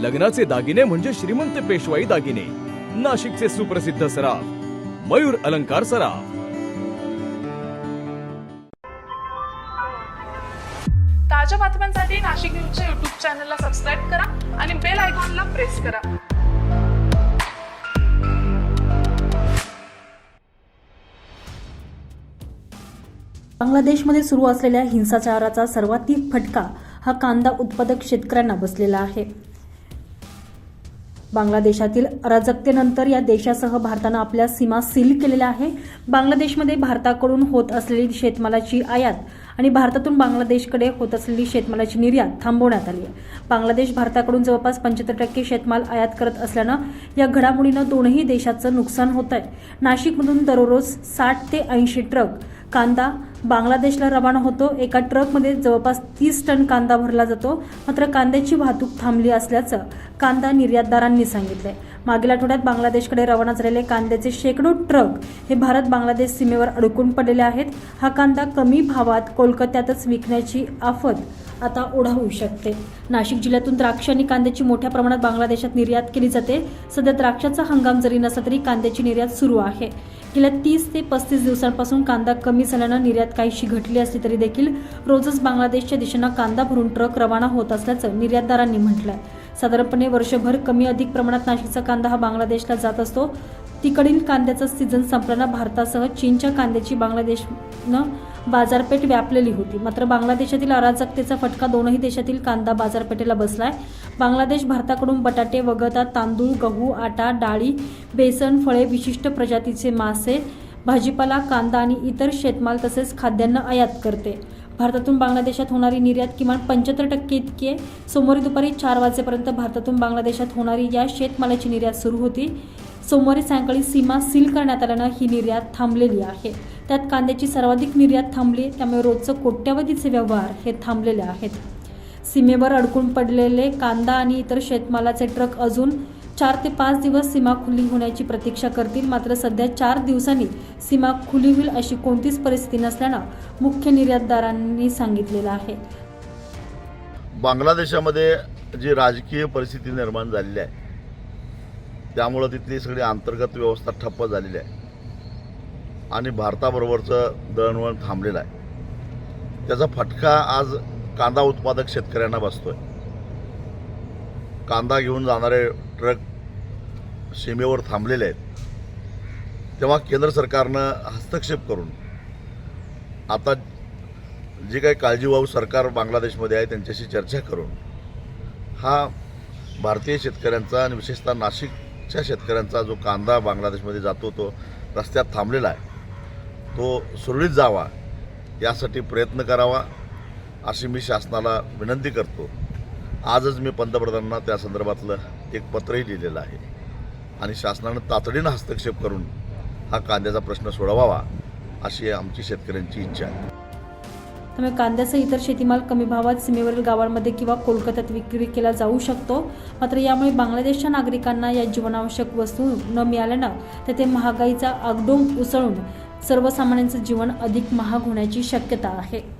लग्नाचे दागिने म्हणजे श्रीमंत पेशवाई दागिने. नाशिकचे सुप्रसिद्ध सराफ मयूर अलंकार सराफ. ताज्या बातम्यांसाठी नाशिक न्यूजच्या युट्यूब चॅनलला सबस्क्राईब करा आणि बेल आयकॉनला प्रेस करा. बांगलादेशमध्ये सुरू असलेल्या हिंसाचाराचा सर्वाधिक फटका हा कांदा उत्पादक शेतकऱ्यांना बसलेला आहे. बांगलादेशातील अराजकतेनंतर या देशासह भारतानं आपल्या सीमा सील केलेल्या आहे. बांगलादेशमध्ये भारताकडून होत असलेली शेतमालाची आयात आणि भारतातून बांगलादेशकडे होत असलेली शेतमालाची निर्यात थांबवण्यात आली आहे. बांगलादेश भारताकडून जवळपास पंच्याहत्तर टक्के शेतमाल आयात करत असल्यानं या घडामोडीनं दोनही देशाचं नुकसान होत आहे नाशिकमधून दररोज साठ ते ऐंशी ट्रक कांदा बांगलादेशला रवाना होतो. एका ट्रकमध्ये जवळपास तीस टन कांदा भरला जातो. मात्र कांद्याची वाहतूक थांबली असल्याचं कांदा निर्यातदारांनी सांगितलंय. मागील आठवड्यात बांगलादेशकडे रवाना झालेले कांद्याचे शेकडो ट्रक हे भारत बांगलादेश सीमेवर अडकून पडलेले आहेत. हा कांदा कमी भावात कोलकात्यातच विकण्याची आफत आता ओढावू शकते. नाशिक जिल्ह्यातून द्राक्ष आणि कांद्याची मोठ्या प्रमाणात बांगलादेशात निर्यात केली जाते. सध्या द्राक्षाचा हंगाम जरी नसला तरी कांद्याची निर्यात सुरू आहे. गेल्या तीस ते पस्तीस दिवसांपासून कांदा कमी झाल्यानं निर्यात काहीशी घटली असली तरी देखील रोजच बांगलादेशच्या दिशेनं कांदा भरून ट्रक रवाना होत असल्याचं निर्यातदारांनी म्हटलं आहे साधारणपणे वर्षभर कमी अधिक प्रमाणात नाशिकचा कांदा हा बांगलादेशला जात असतो. तिकडील कांद्याचा सीझन संपल्यानं भारतासह चीनच्या कांद्याची बांगलादेशनं बाजारपेठ व्यापलेली होती. मात्र बांगलादेशातील अराजकतेचा फटका दोनही देशातील कांदा बाजारपेठेला बसलाय. बांगलादेश भारताकडून बटाटे वगळता तांदूळ गहू आटा डाळी बेसन फळे विशिष्ट प्रजातीचे मासे भाजीपाला कांदा आणि इतर शेतमाल तसेच खाद्यान्न आयात करते. भारतातून बांगलादेशात होणारी निर्यात किमान पंच्याहत्तर टक्के इतकी सोमवारी दुपारी चार वाजेपर्यंत भारतातून बांगलादेशात होणारी या शेतमालाची निर्यात सुरू होती. सोमवारी सायंकाळी सीमा सील करण्यात आल्यानं ही निर्यात थांबलेली आहे. त्यात कांद्याची सर्वाधिक निर्यात थांबली त्यामुळे रोजचं कोट्यावधीचे व्यवहार हे थांबलेले आहेत. सीमेवर अडकून पडलेले कांदा आणि इतर शेतमालाचे ट्रक अजून चार ते पाच दिवस सीमा खुली होण्याची प्रतीक्षा करतील. मात्र सध्या चार दिवसांनी सीमा खुली होईल अशी कोणतीच परिस्थिती नसल्यानं मुख्य निर्यातदारांनी सांगितलेलं आहे. बांगलादेशामध्ये जी राजकीय परिस्थिती निर्माण झालेली आहे त्यामुळं तिथली सगळी अंतर्गत व्यवस्था ठप्प झालेली आहे. आणि भारताबरोबरचं दळणवळण थांबलेलं आहे. त्याचा फटका आज कांदा उत्पादक शेतकऱ्यांना बसतोय. कांदा घेऊन जाणारे ट्रक सीमेवर थांबलेले आहेत. तेव्हा केंद्र सरकारनं हस्तक्षेप करून आता जी काही काळजीवाहू सरकार बांगलादेशमध्ये आहे त्यांच्याशी चर्चा करून हा भारतीय शेतकऱ्यांचा आणि विशेषतः नाशिकच्या शेतकऱ्यांचा जो कांदा बांगलादेशमध्ये जातो तो रस्त्यात थांबलेला आहे तो सुरळीत जावा यासाठी प्रयत्न करावा. अशी मी शासनाला विनंती करतो. आजच मी पंतप्रधानांना त्या संदर्भातलं एक पत्रही लिहिलेलं आहे. आणि शासनानं तातडीनं हस्तक्षेप करून हा कांद्याचा प्रश्न सोडवावा अशी आमची शेतकऱ्यांची इच्छा आहे. त्यामुळे कांद्याचा इतर शेतीमाल कमी भावात सीमेवरील गावांमध्ये किंवा कोलकात्यात विक्री केला जाऊ शकतो. मात्र यामुळे बांगलादेशच्या नागरिकांना या जीवनावश्यक वस्तू न मिळाल्यानं तेथे महागाईचा आगडोंग उसळून सर्वसामान्यांचं जीवन अधिक महाग होण्याची शक्यता आहे.